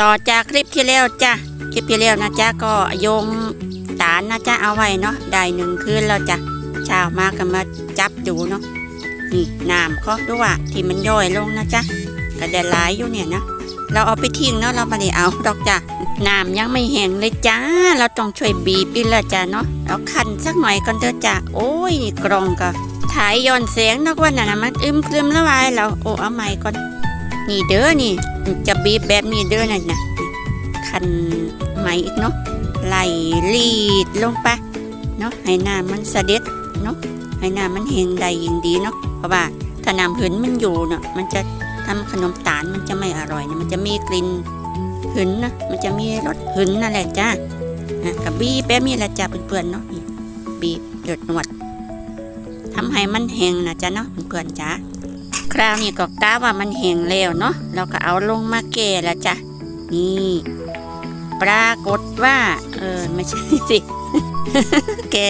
ต่อจากคลิปที่แล้วจ้ะคลิปที่แล้วนะจ๊ะก็โยงตาลนะจ๊ะเอาไว้เนาะได้หนึ่งคืนแล้วจ้ะเช้ามาก็มาจับดูเนาะนี่น้ำก็ด้วยที่มันย่อยลงนะจ๊ะก็ได้หลายอยู่เนี่ยนะเราเอาไปทิ้งเนาะเราไม่ได้เอาดอกจ้ะน้ำยังไม่แห้งเลยจ้า เราต้องช่วยบีบอีกแล้วจ้ะเนาะเอาคันสักหน่อยก่อนเด้อจ้ะโอ้ยนี่กรองก็ถ่ายย้อนแสงนักว่าน่ะนะมันอึมครึมล้ววายเราโอ้เอาใหม่ก่อนนี่เด้อนี่ จะบีบแบบนี้เด้อน่ะนะคันไหมอีกเนาะไหลลีดลงไปเนาะให้น้ำมันเสด็จเนาะให้น้ำมันแห้งได้ยิ่งดีเนาะเพราะว่าถ้าน้ำหืนมันอยู่เนาะมันจะทำขนมตาลมันจะไม่อร่อยนะมันจะมีกลิ่นหืนนะมันจะมีรสหืนนั่นแหละจ้ากับบีบแบบนี้แหละจ้าเพื่อนๆเนาะบีบหยดหนวดทำให้มันแห้งนะจ้าเนาะเพื่อนๆจ้า คราวนี้ก็กะว่ามันแห้งแล้วเนาะเราก็เอาลงมาแก่แล้วจ้ะนี่ ปรากฏว่า เออไม่ใช่สิแก่